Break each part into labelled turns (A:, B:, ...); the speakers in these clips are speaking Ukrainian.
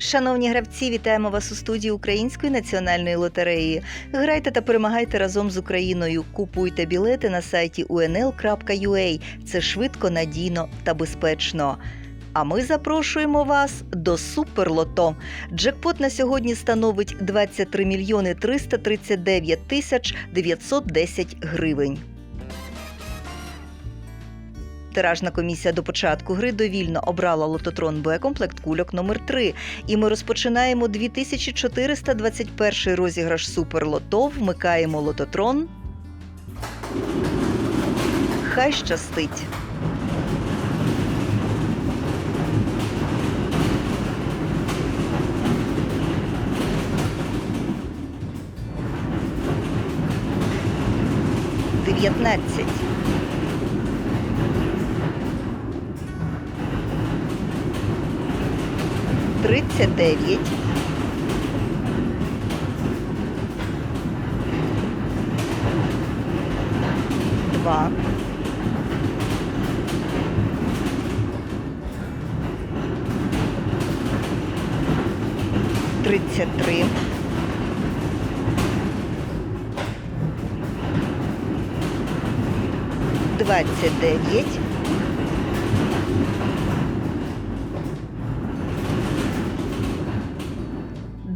A: Шановні гравці, вітаємо вас у студії Української національної лотереї. Грайте та перемагайте разом з Україною. Купуйте білети на сайті unl.ua. Це швидко, надійно та безпечно. А ми запрошуємо вас до Суперлото. Джекпот на сьогодні становить 23 мільйони 339 тисяч 910 гривень. Тиражна комісія до початку гри довільно обрала лототрон Б комплект кульок номер 3 І ми розпочинаємо 2421 розіграш Суперлото. Вмикаємо лототрон. Хай щастить. Дев'ятнадцять. Тридцять дев'ять. Два. Тридцять три. Двадцять дев'ять.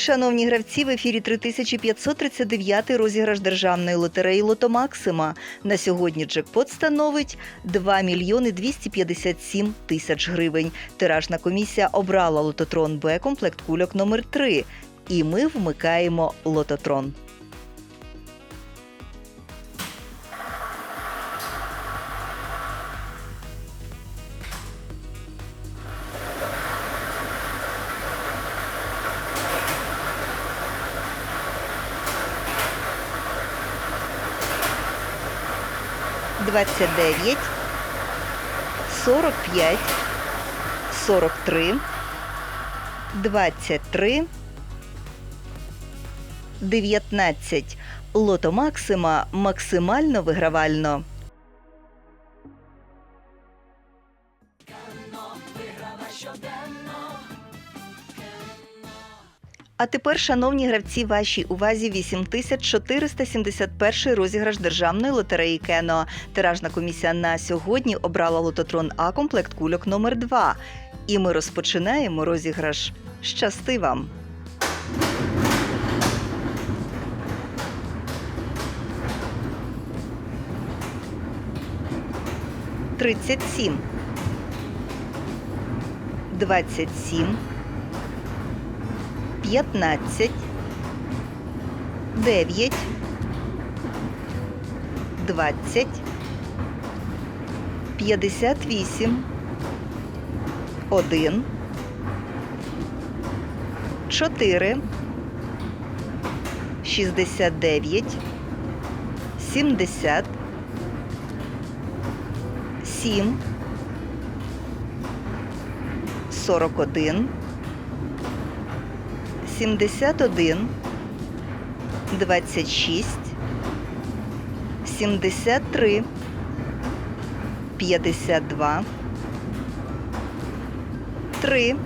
A: Шановні гравці, в ефірі 3539 розіграш державної лотереї Лото Максима. На сьогодні джекпот становить 2 мільйони 257 тисяч гривень. Тиражна комісія обрала лототрон Б комплект кульок номер 3 І ми вмикаємо лототрон. Двадцять дев'ять, сорок п'ять, сорок три, двадцять три, дев'ятнадцять. Лото Максима максимально вигравально. А тепер, шановні гравці, вашій увазі 8471 розіграш державної лотереї Кено. Тиражна комісія на сьогодні обрала лототрон А комплект кульок номер 2 І ми розпочинаємо розіграш. Щасти вам! Тридцять сім. Двадцять сім. 15, 9, 20, 58, 1, 4, 69, 70, 7, 41, 71, 26, 73, 52, 3,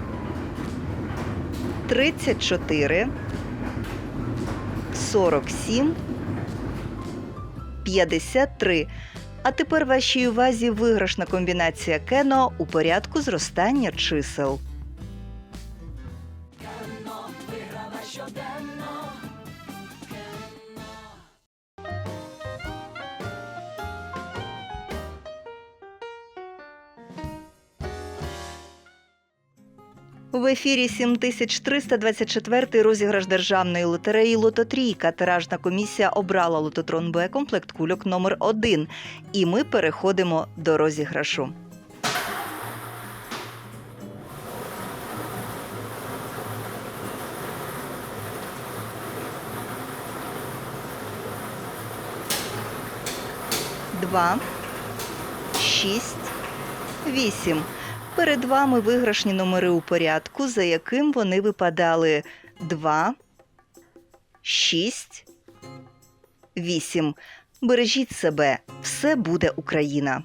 A: 34, 47, 53. А тепер вашій увазі виграшна комбінація кено у порядку зростання чисел. В ефірі 7324 розіграш державної лотереї Лототрійка. Тиражна комісія обрала лототрон Б комплект кульок номер 1 І ми переходимо до розіграшу. Два, шість, 8. Перед вами виграшні номери у порядку, за яким вони випадали 2, 6, 8. Бережіть себе, все буде Україна.